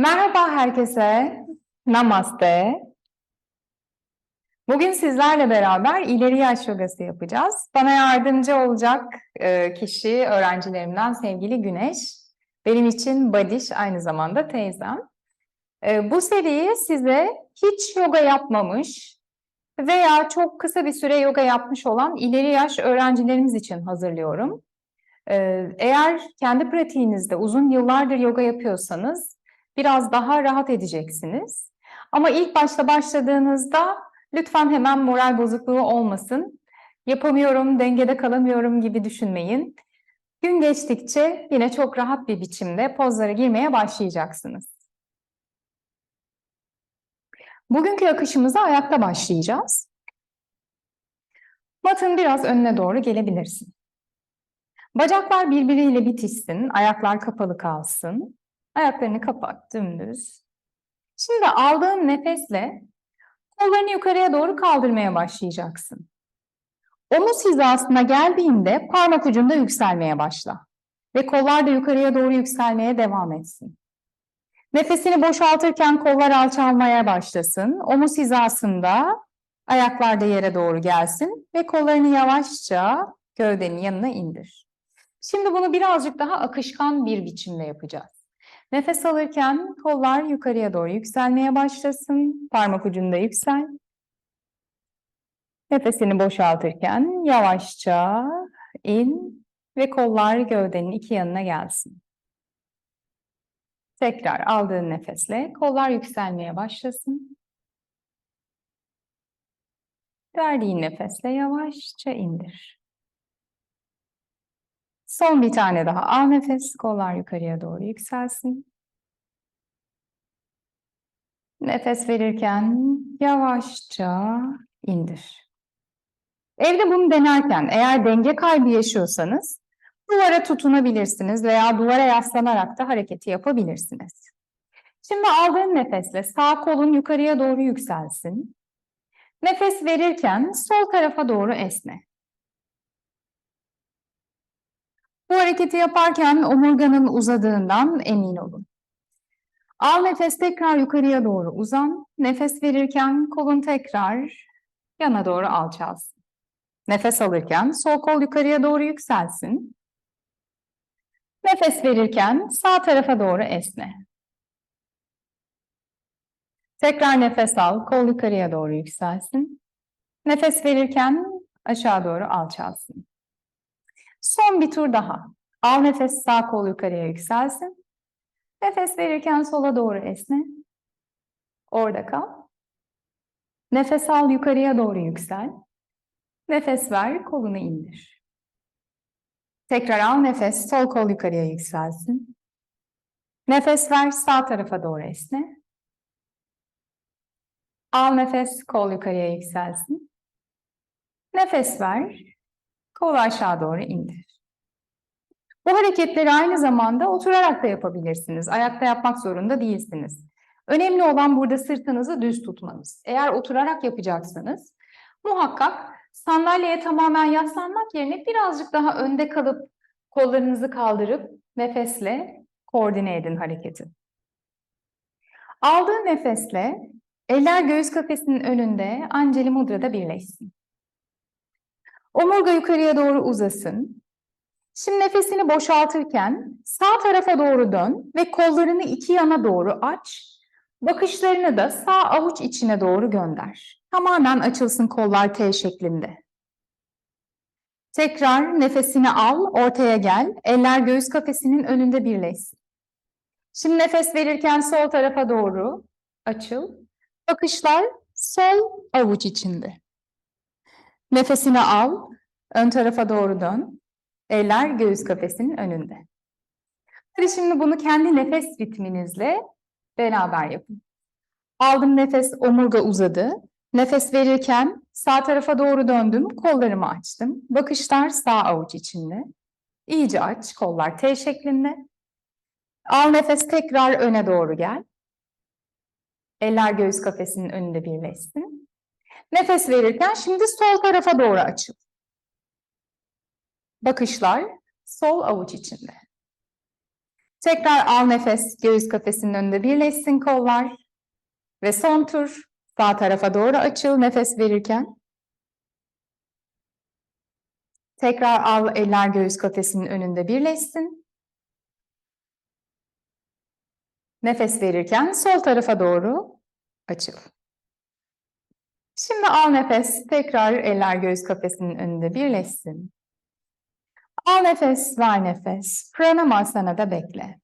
Merhaba herkese. Namaste. Bugün sizlerle beraber ileri yaş yogası yapacağız. Bana yardımcı olacak e, kişi öğrencilerimden sevgili Güneş. Benim için Badiş aynı zamanda teyzem. E, Bu seriyi size hiç yoga yapmamış veya çok kısa bir süre yoga yapmış olan ileri yaş öğrencilerimiz için hazırlıyorum. E, Eğer kendi pratiğinizde uzun yıllardır yoga yapıyorsanız biraz daha rahat edeceksiniz. Ama ilk başta başladığınızda lütfen hemen moral bozukluğu olmasın. Yapamıyorum, dengede kalamıyorum gibi düşünmeyin. Gün geçtikçe yine çok rahat bir biçimde pozlara girmeye başlayacaksınız. Bugünkü akışımıza ayakta başlayacağız. Matın biraz önüne doğru gelebilirsin. Bacaklar birbiriyle bitişsin, ayaklar kapalı kalsın. Ayaklarını kapat dümdüz. Şimdi aldığın nefesle kollarını yukarıya doğru kaldırmaya başlayacaksın. Omuz hizasına geldiğinde parmak ucunda yükselmeye başla. Ve kollar da yukarıya doğru yükselmeye devam etsin. Nefesini boşaltırken kollar alçalmaya başlasın. Omuz hizasında ayaklar da yere doğru gelsin ve kollarını yavaşça gövdenin yanına indir. Şimdi bunu birazcık daha akışkan bir biçimde yapacağız. Nefes alırken kollar yukarıya doğru yükselmeye başlasın. Parmak ucunda yüksel. Nefesini boşaltırken yavaşça in ve kollar gövdenin iki yanına gelsin. Tekrar aldığın nefesle kollar yükselmeye başlasın. Verdiğin nefesle yavaşça indir. Son bir tane daha al nefes, kollar yukarıya doğru yükselsin. Nefes verirken yavaşça indir. Evde bunu denerken eğer denge kaybı yaşıyorsanız duvara tutunabilirsiniz veya duvara yaslanarak da hareketi yapabilirsiniz. Şimdi aldığın nefesle sağ kolun yukarıya doğru yükselsin. Nefes verirken sol tarafa doğru esne. Bu hareketi yaparken omurganın uzadığından emin olun. Al nefes tekrar yukarıya doğru uzan. Nefes verirken kolun tekrar yana doğru alçalsın. Nefes alırken sol kol yukarıya doğru yükselsin. Nefes verirken sağ tarafa doğru esne. Tekrar nefes al, kol yukarıya doğru yükselsin. Nefes verirken aşağı doğru alçalsın. Son bir tur daha. Al nefes sağ kol yukarıya yükselsin. Nefes verirken sola doğru esne. Orada kal. Nefes al yukarıya doğru yüksel. Nefes ver kolunu indir. Tekrar al nefes sol kol yukarıya yükselsin. Nefes ver sağ tarafa doğru esne. Al nefes kol yukarıya yükselsin. Nefes ver kol aşağı doğru indir. Bu hareketleri aynı zamanda oturarak da yapabilirsiniz. Ayakta yapmak zorunda değilsiniz. Önemli olan burada sırtınızı düz tutmanız. Eğer oturarak yapacaksanız muhakkak sandalyeye tamamen yaslanmak yerine birazcık daha önde kalıp kollarınızı kaldırıp nefesle koordine edin hareketi. Aldığın nefesle eller göğüs kafesinin önünde Anceli Mudra'da birleşsin. Omurga yukarıya doğru uzasın. Şimdi nefesini boşaltırken sağ tarafa doğru dön ve kollarını iki yana doğru aç. Bakışlarını da sağ avuç içine doğru gönder. Tamamen açılsın kollar T şeklinde. Tekrar nefesini al, ortaya gel. Eller göğüs kafesinin önünde birleşsin. Şimdi nefes verirken sol tarafa doğru açıl. Bakışlar sol avuç içinde. Nefesini al, ön tarafa doğru dön. Eller göğüs kafesinin önünde. Hadi şimdi bunu kendi nefes ritminizle beraber yapın. Aldım nefes, omurga uzadı. Nefes verirken sağ tarafa doğru döndüm, kollarımı açtım. Bakışlar sağ avuç içinde. İyice aç, kollar T şeklinde. Al nefes tekrar öne doğru gel. Eller göğüs kafesinin önünde birleşsin. Nefes verirken şimdi sol tarafa doğru açıl. Bakışlar sol avuç içinde. Tekrar al nefes. Göğüs kafesinin önünde birleşsin kollar. Ve son tur. Sağ tarafa doğru açıl nefes verirken. Tekrar al eller göğüs kafesinin önünde birleşsin. Nefes verirken sol tarafa doğru açıl. Şimdi al nefes. Tekrar eller göğüs kafesinin önünde birleşsin. Al nefes, ver nefes. Pranamasana bekle.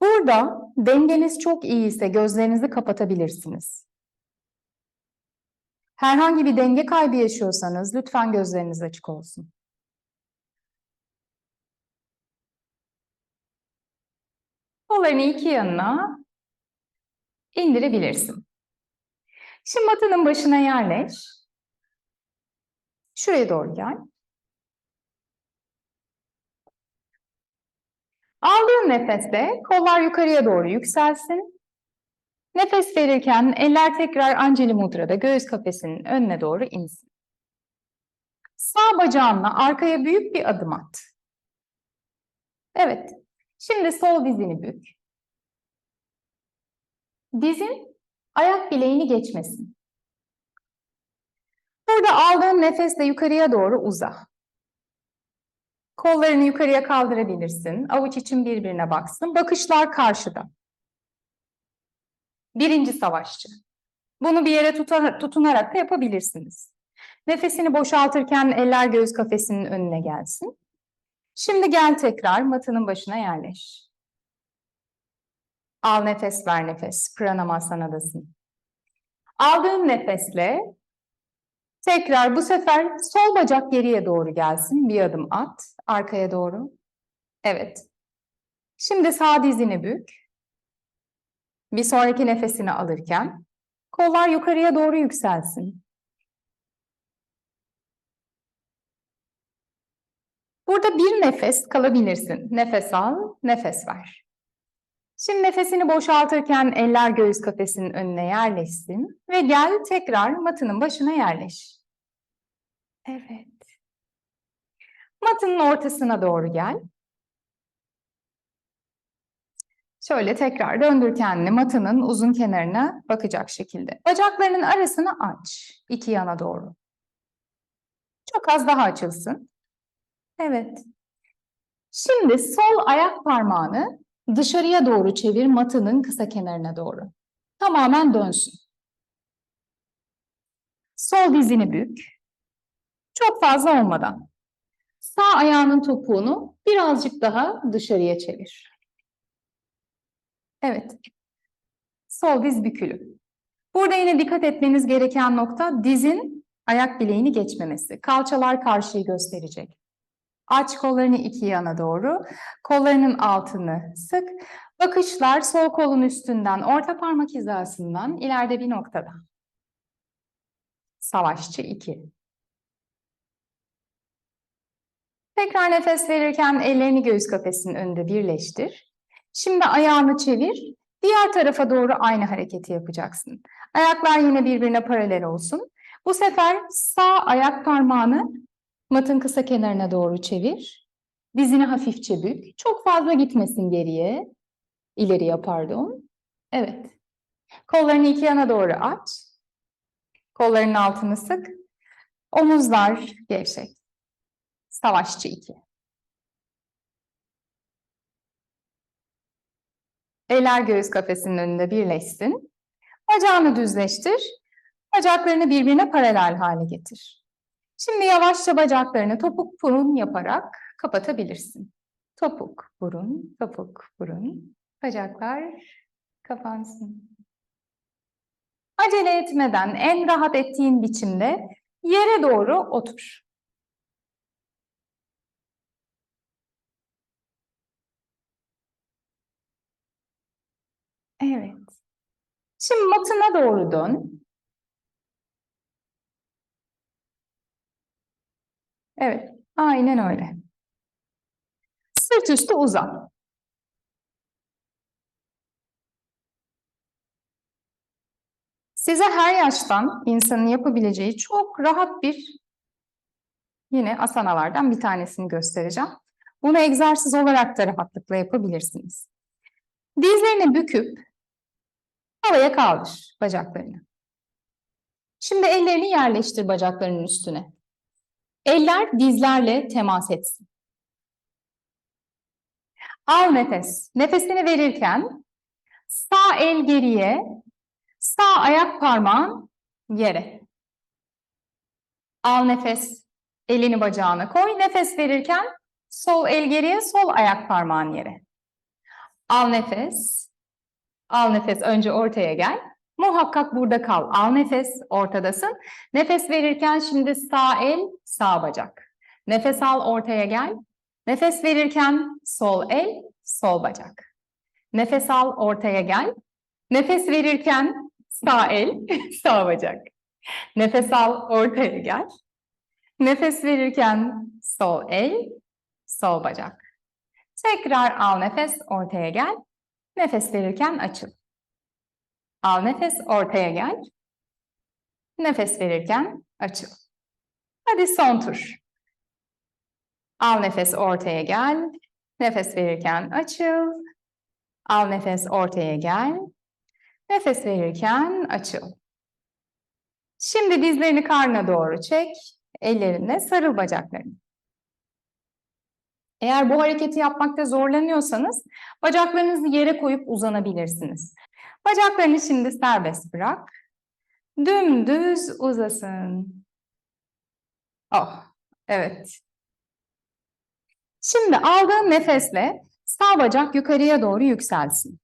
Burada dengeniz çok iyi ise gözlerinizi kapatabilirsiniz. Herhangi bir denge kaybı yaşıyorsanız lütfen gözleriniz açık olsun. Kollarını iki yanına indirebilirsin. Şimdi matının başına yerleş. Şuraya doğru gel. Aldığın nefeste kollar yukarıya doğru yükselsin. Nefes verirken eller tekrar Anjali Mudra'da göğüs kafesinin önüne doğru insin. Sağ bacağınla arkaya büyük bir adım at. Evet. Şimdi sol dizini bük. Dizin ayak bileğini geçmesin. Burada aldığın nefesle yukarıya doğru uza. Kollarını yukarıya kaldırabilirsin. Avuç için birbirine baksın. Bakışlar karşıda. Birinci savaşçı. Bunu bir yere tutunarak da yapabilirsiniz. Nefesini boşaltırken eller göğüs kafesinin önüne gelsin. Şimdi gel tekrar matının başına yerleş. Al nefes, ver nefes. Pranamasana'dasın. Aldığın nefesle tekrar bu sefer sol bacak geriye doğru gelsin. Bir adım at arkaya doğru. Evet. Şimdi sağ dizini bük. Bir sonraki nefesini alırken kollar yukarıya doğru yükselsin. Burada bir nefes kalabilirsin. Nefes al, nefes ver. Şimdi nefesini boşaltırken eller göğüs kafesinin önüne yerleşsin ve gel tekrar matının başına yerleş. Evet. Matının ortasına doğru gel. Şöyle tekrar döndür kendini matının uzun kenarına bakacak şekilde. Bacaklarının arasını aç iki yana doğru. Çok az daha açılsın. Evet. Şimdi sol ayak parmağını dışarıya doğru çevir matının kısa kenarına doğru. Tamamen dönsün. Sol dizini bük. Çok fazla olmadan. Sağ ayağının topuğunu birazcık daha dışarıya çevir. Evet. Sol diz bükülü. Burada yine dikkat etmeniz gereken nokta dizin ayak bileğini geçmemesi. Kalçalar karşıyı gösterecek. Aç kollarını iki yana doğru. Kollarının altını sık. Bakışlar sol kolun üstünden, orta parmak hizasından ileride bir noktada. Savaşçı 2. Tekrar nefes verirken ellerini göğüs kafesinin önünde birleştir. Şimdi ayağını çevir. Diğer tarafa doğru aynı hareketi yapacaksın. Ayaklar yine birbirine paralel olsun. Bu sefer sağ ayak parmağını matın kısa kenarına doğru çevir. Dizini hafifçe bük. Çok fazla gitmesin geriye. İleriye pardon. Evet. Kollarını iki yana doğru aç. Kollarının altını sık. Omuzlar gevşek. Savaşçı 2. Eller göğüs kafesinin önünde birleşsin. Bacağını düzleştir. Bacaklarını birbirine paralel hale getir. Şimdi yavaşça bacaklarını topuk burun yaparak kapatabilirsin. Topuk, burun, topuk, burun. Bacaklar kapansın. Acele etmeden en rahat ettiğin biçimde yere doğru otur. Evet. Şimdi matına doğru dön. Evet, aynen öyle. Sırt üstü uzan. Size her yaştan insanın yapabileceği çok rahat bir yine asanalardan bir tanesini göstereceğim. Bunu egzersiz olarak da rahatlıkla yapabilirsiniz. Dizlerini büküp havaya kaldır bacaklarını. Şimdi ellerini yerleştir bacaklarının üstüne. Eller dizlerle temas etsin. Al nefes. Nefesini verirken sağ el geriye, sağ ayak parmağın yere. Al nefes. Elini bacağına koy. Nefes verirken sol el geriye, sol ayak parmağın yere. Al nefes. Al nefes. Önce ortaya gel. Muhakkak burada kal. Al nefes. Ortadasın. Nefes verirken şimdi sağ el, sağ bacak. Nefes al ortaya gel. Nefes verirken sol el, sol bacak. Nefes al ortaya gel. Nefes verirken sağ el, sağ bacak. Nefes al ortaya gel. Nefes verirken sol el, sol bacak. Tekrar al nefes ortaya gel. Nefes verirken açıl. Al nefes ortaya gel. Nefes verirken açıl. Hadi son tur. Al nefes ortaya gel. Nefes verirken açıl. Al nefes ortaya gel. Nefes verirken açıl. Şimdi dizlerini karnına doğru çek. Ellerinle sarıl bacaklarını. Eğer bu hareketi yapmakta zorlanıyorsanız bacaklarınızı yere koyup uzanabilirsiniz. Bacaklarını şimdi serbest bırak. Dümdüz uzasın. Oh, evet. Şimdi aldığın nefesle sağ bacak yukarıya doğru yükselsin.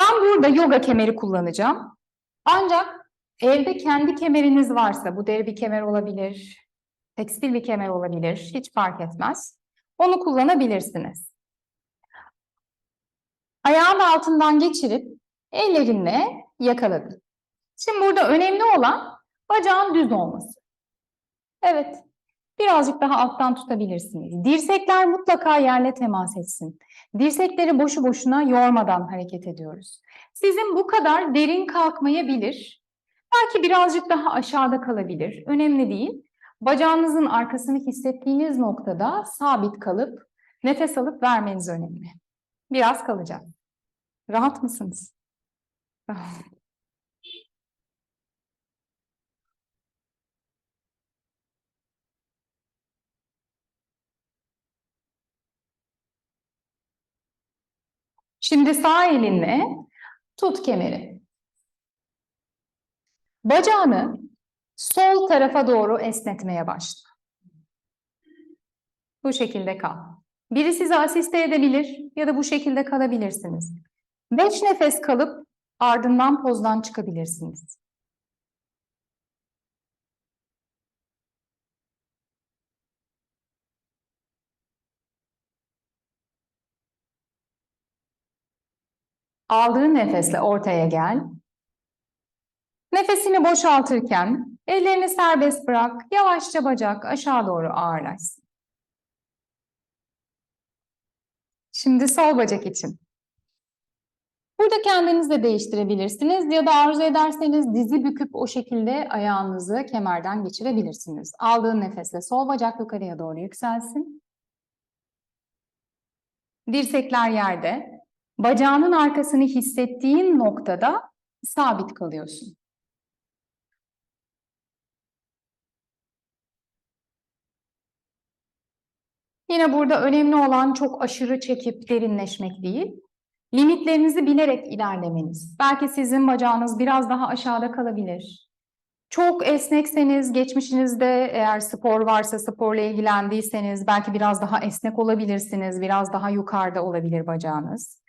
Ben burada yoga kemeri kullanacağım. Ancak evde kendi kemeriniz varsa, bu deri bir kemer olabilir, tekstil bir kemer olabilir, hiç fark etmez. Onu kullanabilirsiniz. Ayağın altından geçirip ellerinle yakaladın. Şimdi burada önemli olan bacağın düz olması. Evet, birazcık daha alttan tutabilirsiniz. Dirsekler mutlaka yerle temas etsin. Dirsekleri boşu boşuna yormadan hareket ediyoruz. Sizin bu kadar derin kalkmayabilir. Belki birazcık daha aşağıda kalabilir. Önemli değil. Bacağınızın arkasını hissettiğiniz noktada sabit kalıp nefes alıp vermeniz önemli. Biraz kalacak. Rahat mısınız? Şimdi sağ elinle tut kemeri. Bacağını sol tarafa doğru esnetmeye başla. Bu şekilde kal. Biri size asiste edebilir ya da bu şekilde kalabilirsiniz. Beş nefes kalıp ardından pozdan çıkabilirsiniz. Aldığın nefesle ortaya gel. Nefesini boşaltırken ellerini serbest bırak. Yavaşça bacak aşağı doğru ağırlaşsın. Şimdi sol bacak için. Burada kendiniz de değiştirebilirsiniz ya da arzu ederseniz dizi büküp o şekilde ayağınızı kemerden geçirebilirsiniz. Aldığın nefesle sol bacak yukarıya doğru yükselsin. Dirsekler yerde. Bacağının arkasını hissettiğin noktada sabit kalıyorsun. Yine burada önemli olan çok aşırı çekip derinleşmek değil. Limitlerinizi bilerek ilerlemeniz. Belki sizin bacağınız biraz daha aşağıda kalabilir. Çok esnekseniz, geçmişinizde eğer spor varsa, sporla ilgilendiyseniz belki biraz daha esnek olabilirsiniz, biraz daha yukarıda olabilir bacağınız.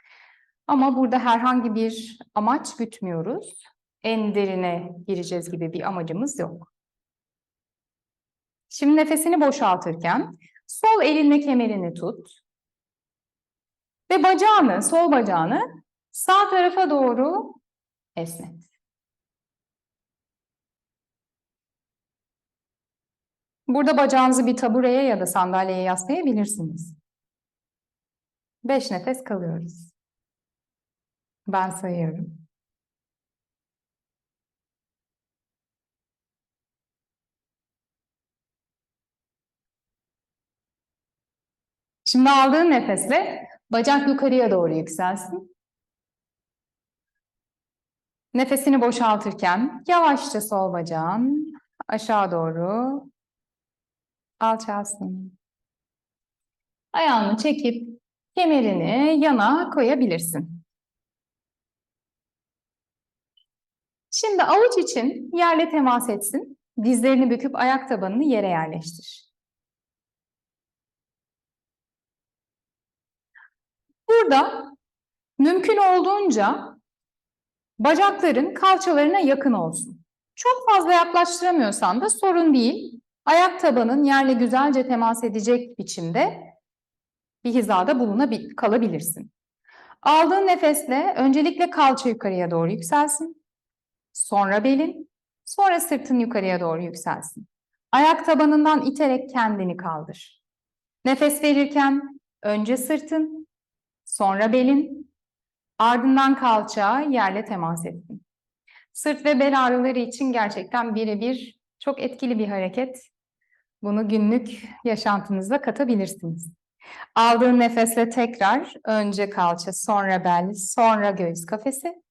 Ama burada herhangi bir amaç gütmüyoruz. En derine gireceğiz gibi bir amacımız yok. Şimdi nefesini boşaltırken sol elinle kemerini tut. Ve bacağını, sol bacağını sağ tarafa doğru esnet. Burada bacağınızı bir tabureye ya da sandalyeye yaslayabilirsiniz. Beş nefes kalıyoruz. Ben sayıyorum. Şimdi aldığın nefesle bacak yukarıya doğru yükselsin. Nefesini boşaltırken yavaşça sol bacağın aşağı doğru alçalsın. Ayağını çekip kemerini yana koyabilirsin. Şimdi avuç için yerle temas etsin. Dizlerini büküp ayak tabanını yere yerleştir. Burada mümkün olduğunca bacakların kalçalarına yakın olsun. Çok fazla yaklaştıramıyorsan da sorun değil. Ayak tabanın yerle güzelce temas edecek biçimde bir hizada bulunabilir, kalabilirsin. Aldığın nefesle öncelikle kalça yukarıya doğru yükselsin. Sonra belin, sonra sırtın yukarıya doğru yükselsin. Ayak tabanından iterek kendini kaldır. Nefes verirken önce sırtın, sonra belin, ardından kalça yerle temas etsin. Sırt ve bel ağrıları için gerçekten birebir çok etkili bir hareket. Bunu günlük yaşantınıza katabilirsiniz. Aldığın nefesle tekrar önce kalça, sonra bel, sonra göğüs kafesi.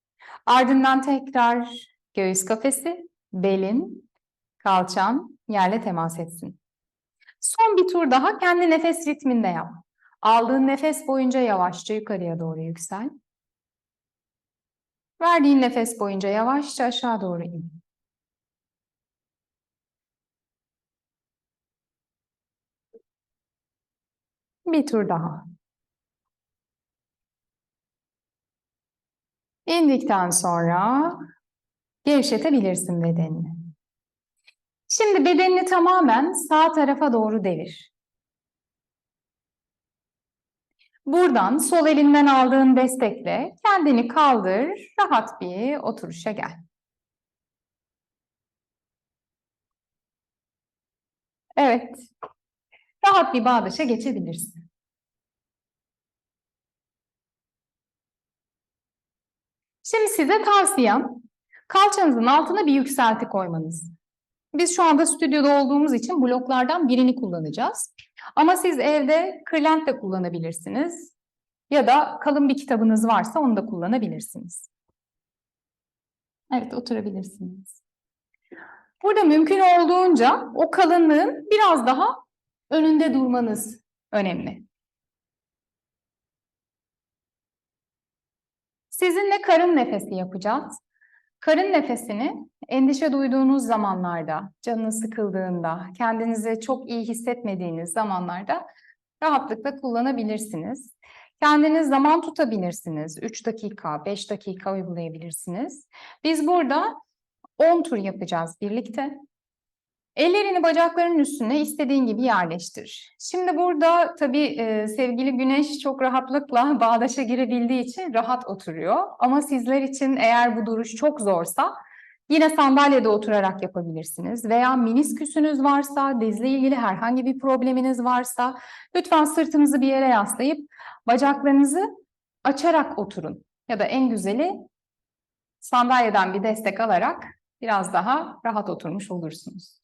Ardından tekrar göğüs kafesi, belin, kalçan yerle temas etsin. Son bir tur daha kendi nefes ritminde yap. Aldığın nefes boyunca yavaşça yukarıya doğru yüksel. Verdiğin nefes boyunca yavaşça aşağı doğru in. Bir tur daha. İndikten sonra gevşetebilirsin bedenini. Şimdi bedenini tamamen sağ tarafa doğru devir. Buradan sol elinden aldığın destekle kendini kaldır, rahat bir oturuşa gel. Evet, rahat bir bağdaşa geçebilirsin. Şimdi size tavsiyem kalçanızın altına bir yükselti koymanız. Biz şu anda stüdyoda olduğumuz için bloklardan birini kullanacağız. Ama siz evde kırlent de kullanabilirsiniz. Ya da kalın bir kitabınız varsa onu da kullanabilirsiniz. Evet, oturabilirsiniz. Burada mümkün olduğunca o kalınlığın biraz daha önünde durmanız önemli. Sizinle karın nefesi yapacağız. Karın nefesini endişe duyduğunuz zamanlarda, canınız sıkıldığında, kendinizi çok iyi hissetmediğiniz zamanlarda rahatlıkla kullanabilirsiniz. Kendiniz zaman tutabilirsiniz. 3 dakika, 5 dakika uygulayabilirsiniz. Biz burada 10 tur yapacağız birlikte. Ellerini bacaklarının üstüne istediğin gibi yerleştir. Şimdi burada tabii e, sevgili Güneş çok rahatlıkla bağdaşa girebildiği için rahat oturuyor. Ama sizler için eğer bu duruş çok zorsa yine sandalyede oturarak yapabilirsiniz. Veya minisküsünüz varsa, dizle ilgili herhangi bir probleminiz varsa lütfen sırtınızı bir yere yaslayıp bacaklarınızı açarak oturun. Ya da en güzeli sandalyeden bir destek alarak biraz daha rahat oturmuş olursunuz.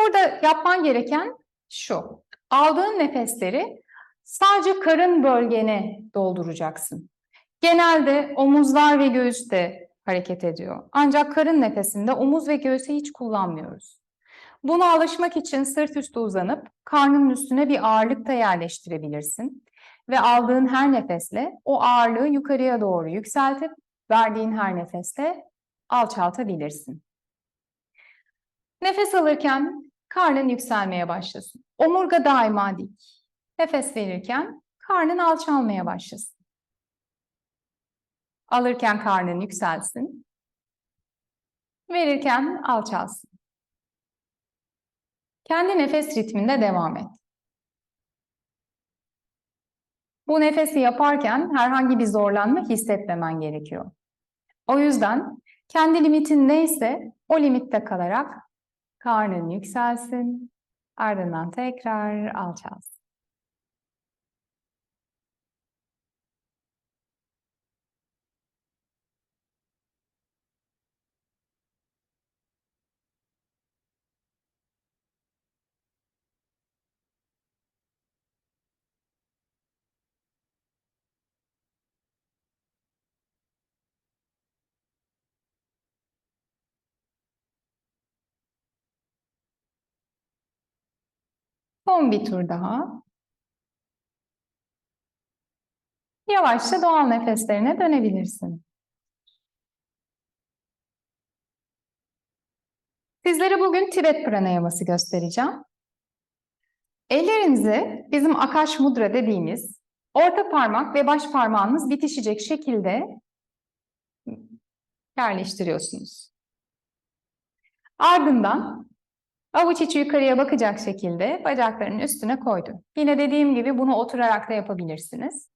Burada yapman gereken şu. Aldığın nefesleri sadece karın bölgene dolduracaksın. Genelde omuzlar ve göğüste hareket ediyor. Ancak karın nefesinde omuz ve göğüse hiç kullanmıyoruz. Buna alışmak için sırt üstü uzanıp karnının üstüne bir ağırlık da yerleştirebilirsin. Ve aldığın her nefesle o ağırlığı yukarıya doğru yükseltip verdiğin her nefesle alçaltabilirsin. Nefes alırken karnın yükselmeye başlasın. Omurga daima dik. Nefes verirken karnın alçalmaya başlasın. Alırken karnın yükselsin. Verirken alçalsın. Kendi nefes ritminde devam et. Bu nefesi yaparken herhangi bir zorlanma hissetmemen gerekiyor. O yüzden kendi limitin neyse o limitte kalarak karnın yükselsin, ardından tekrar alçalsın. Son bir tur daha. Yavaşça doğal nefeslerine dönebilirsin. Sizlere bugün Tibet pranayaması göstereceğim. Ellerinizi bizim Akash Mudra dediğimiz orta parmak ve baş parmağınız bitişecek şekilde yerleştiriyorsunuz. Ardından avuç içi yukarıya bakacak şekilde bacaklarının üstüne koydum. Yine dediğim gibi bunu oturarak da yapabilirsiniz.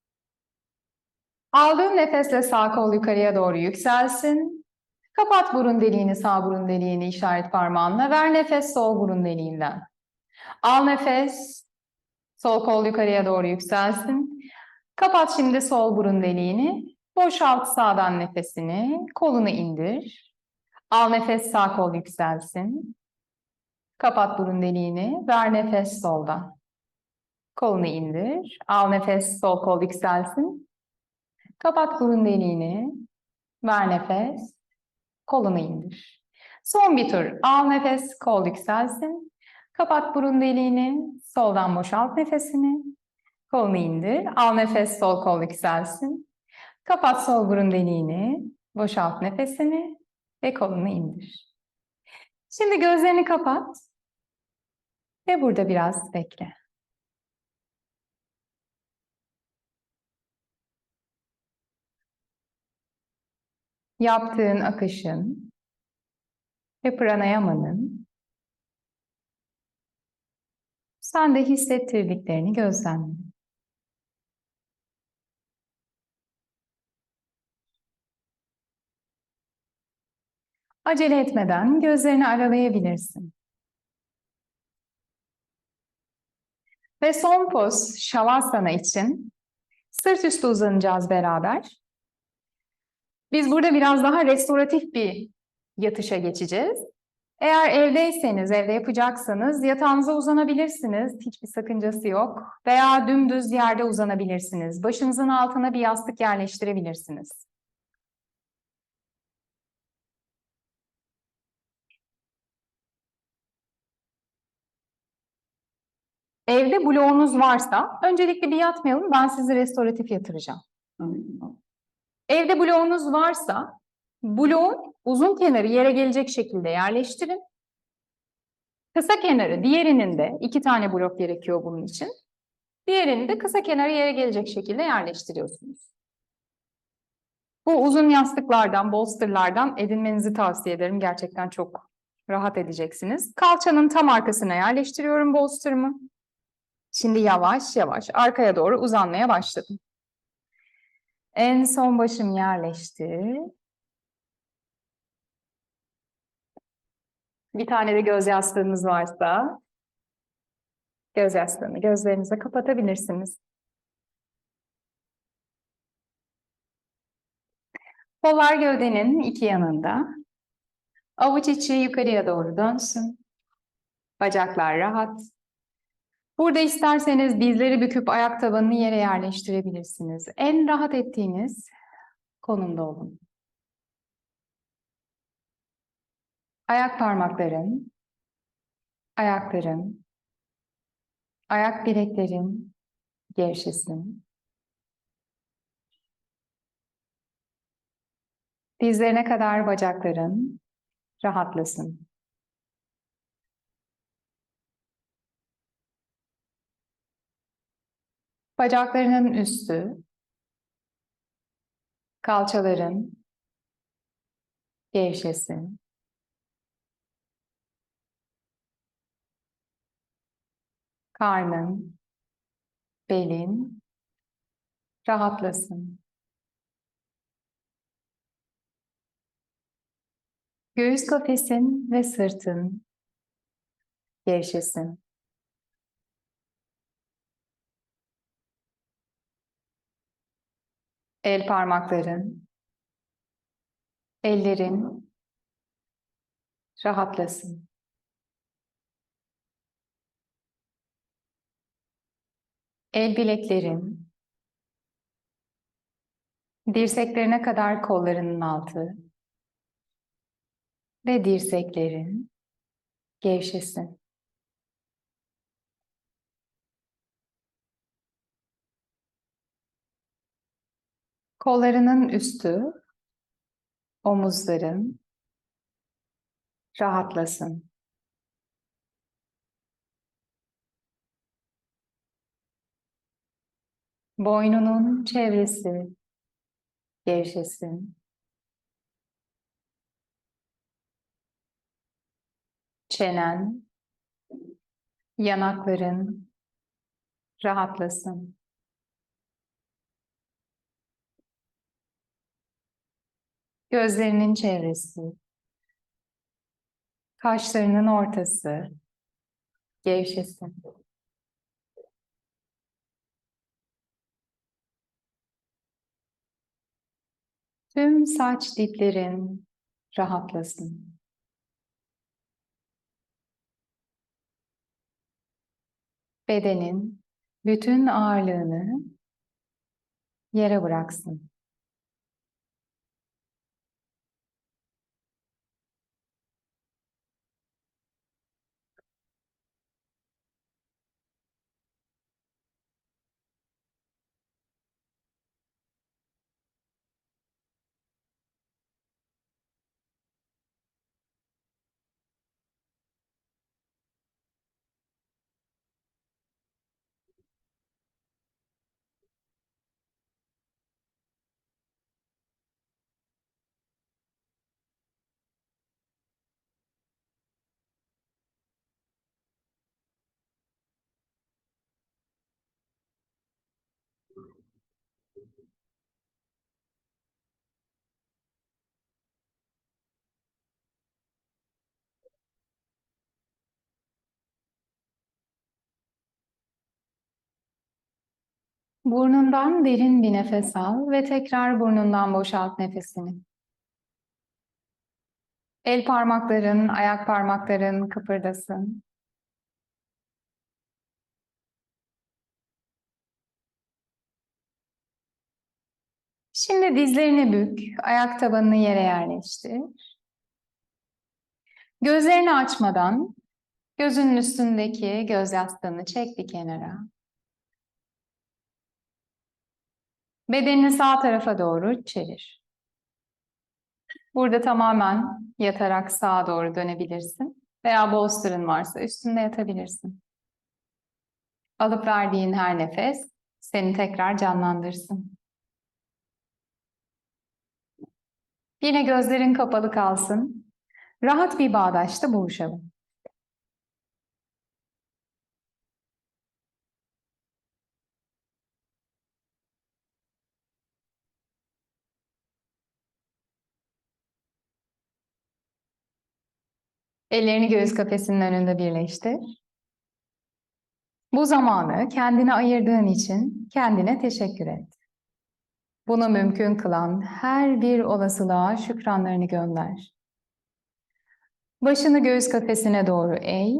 Aldığım nefesle sağ kol yukarıya doğru yükselsin. Kapat burun deliğini, sağ burun deliğini işaret parmağınla. Ver nefes sol burun deliğinden. Al nefes. Sol kol yukarıya doğru yükselsin. Kapat şimdi sol burun deliğini. Boşalt sağdan nefesini. Kolunu indir. Al nefes sağ kol yükselsin. Kapat burun deliğini. Ver nefes soldan. Kolunu indir. Al nefes sol kol yükselsin. Kapat burun deliğini. Ver nefes. Kolunu indir. Son bir tur. Al nefes, kol yükselsin. Kapat burun deliğini. Soldan boşalt nefesini. Kolunu indir. Al nefes, sol kol yükselsin. Kapat sol burun deliğini. Boşalt nefesini ve kolunu indir. Şimdi gözlerini kapat. Ve burada biraz bekle. yaptığın akışın ve pranayamanın sende hissettirdiklerini gözlemle. Acele etmeden gözlerini aralayabilirsin. Ve son poz Shavasana için sırt üstü uzanacağız beraber. Biz burada biraz daha restoratif bir yatışa geçeceğiz. Eğer evdeyseniz, evde yapacaksanız yatağınıza uzanabilirsiniz. Hiçbir sakıncası yok. Veya dümdüz yerde uzanabilirsiniz. Başınızın altına bir yastık yerleştirebilirsiniz. Evde bloğunuz varsa öncelikle bir yatmayalım. Ben sizi restoratif yatıracağım. Evde bloğunuz varsa bloğun uzun kenarı yere gelecek şekilde yerleştirin. Kısa kenarı diğerinin de iki tane blok gerekiyor bunun için. Diğerini de kısa kenarı yere gelecek şekilde yerleştiriyorsunuz. Bu uzun yastıklardan, bolsterlardan edinmenizi tavsiye ederim. Gerçekten çok rahat edeceksiniz. Kalçanın tam arkasına yerleştiriyorum bolsterımı. Şimdi yavaş yavaş arkaya doğru uzanmaya başladım. En son başım yerleşti. Bir tane de göz yastığınız varsa göz yastığını gözlerinize kapatabilirsiniz. Kollar gövdenin iki yanında. Avuç içi yukarıya doğru dönsün. Bacaklar rahat. Burada isterseniz dizleri büküp ayak tabanını yere yerleştirebilirsiniz. En rahat ettiğiniz konumda olun. Ayak parmakların, ayakların, ayak bileklerin gevşesin. Dizlerine kadar bacakların rahatlasın. Bacaklarının üstü, kalçaların gevşesin. Karnın, belin rahatlasın. Göğüs kafesin ve sırtın gevşesin. El parmakların, ellerin rahatlasın. El bileklerin, dirseklerine kadar kollarının altı ve dirseklerin gevşesin. Kollarının üstü, omuzların rahatlasın. Boynunun çevresi gevşesin. Çenen, yanakların rahatlasın. Gözlerinin çevresi, kaşlarının ortası gevşesin. Tüm saç diplerin rahatlasın. Bedenin bütün ağırlığını yere bıraksın. Burnundan derin bir nefes al ve tekrar burnundan boşalt nefesini. El parmakların, ayak parmakların kıpırdasın. Şimdi dizlerini bük, ayak tabanını yere yerleştir. Gözlerini açmadan gözünün üstündeki göz yastığını çek bir kenara. Bedenini sağ tarafa doğru çevir. Burada tamamen yatarak sağa doğru dönebilirsin. Veya bolster'ın varsa üstünde yatabilirsin. Alıp verdiğin her nefes seni tekrar canlandırsın. Yine gözlerin kapalı kalsın. Rahat bir bağdaşta buluşalım. Ellerini göğüs kafesinin önünde birleştir. Bu zamanı kendine ayırdığın için kendine teşekkür et. Bunu mümkün kılan her bir olasılığa şükranlarını gönder. Başını göğüs kafesine doğru eğ.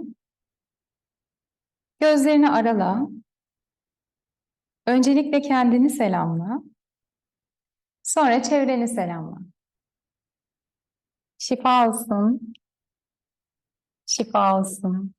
Gözlerini arala. Öncelikle kendini selamla. Sonra çevreni selamla. Şifa olsun. Şifa olsun.